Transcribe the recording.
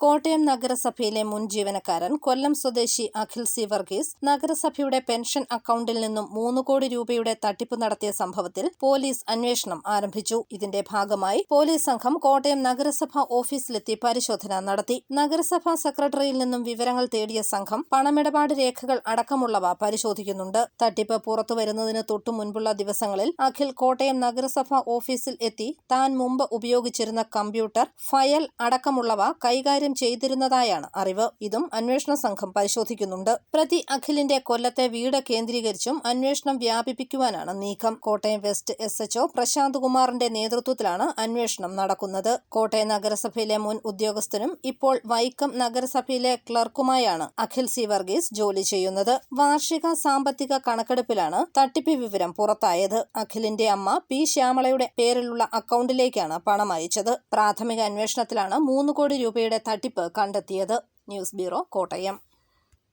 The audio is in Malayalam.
കോട്ടയം നഗരസഭയിലെ മുൻ ജീവനക്കാരൻ കൊല്ലം സ്വദേശി അഖിൽ സി വർഗീസ് നഗരസഭയുടെ പെൻഷൻ അക്കൗണ്ടിൽ നിന്നും മൂന്ന് കോടി രൂപയുടെ തട്ടിപ്പ് നടത്തിയ സംഭവത്തിൽ പോലീസ് അന്വേഷണം ആരംഭിച്ചു. ഇതിന്റെ ഭാഗമായി പോലീസ് സംഘം കോട്ടയം നഗരസഭ ഓഫീസിലെത്തി പരിശോധന നടത്തി. നഗരസഭാ സെക്രട്ടറിയിൽ നിന്നും വിവരങ്ങൾ തേടിയ സംഘം പണമിടപാട് രേഖകൾ അടക്കമുള്ളവ പരിശോധിക്കുന്നുണ്ട്. തട്ടിപ്പ് പുറത്തുവരുന്നതിന് തൊട്ടു മുൻപുള്ള ദിവസങ്ങളിൽ അഖിൽ കോട്ടയം നഗരസഭാ ഓഫീസിൽ എത്തി. താൻ മുമ്പ് ഉപയോഗിച്ചിരുന്ന കമ്പ്യൂട്ടർ ഫയൽ അടക്കമുള്ളവ കൈകാര്യം ചെയ്തിരുന്നതായാണ് അറിവ്. ഇതും അന്വേഷണ സംഘം പരിശോധിക്കുന്നുണ്ട്. പ്രതി അഖിലിന്റെ കൊല്ലത്തെ വീട് കേന്ദ്രീകരിച്ചും അന്വേഷണം വ്യാപിപ്പിക്കുവാനാണ് നീക്കം. Kottayam west S H O Prashanth കുമാറിന്റെ നേതൃത്വത്തിലാണ് അന്വേഷണം നടക്കുന്നത്. കോട്ടയം നഗരസഭയിലെ മുൻ ഉദ്യോഗസ്ഥനും ഇപ്പോൾ വൈക്കം നഗരസഭയിലെ ക്ലർക്കുമായാണ് അഖിൽ സി വർഗീസ് ജോലി ചെയ്യുന്നത്. വാർഷിക സാമ്പത്തിക കണക്കെടുപ്പിലാണ് തട്ടിപ്പ് വിവരം പുറത്തായത്. അഖിലിന്റെ അമ്മ പി ശ്യാമളയുടെ പേരിലുള്ള അക്കൗണ്ടിലേക്കാണ് പണം അയച്ചത്. പ്രാഥമിക അന്വേഷണത്തിലാണ് മൂന്ന് കോടി രൂപയുടെ തട്ടിപ്പ് കണ്ടെത്തിയത് ന്യൂസ് ബ്യൂറോ കോട്ടയം.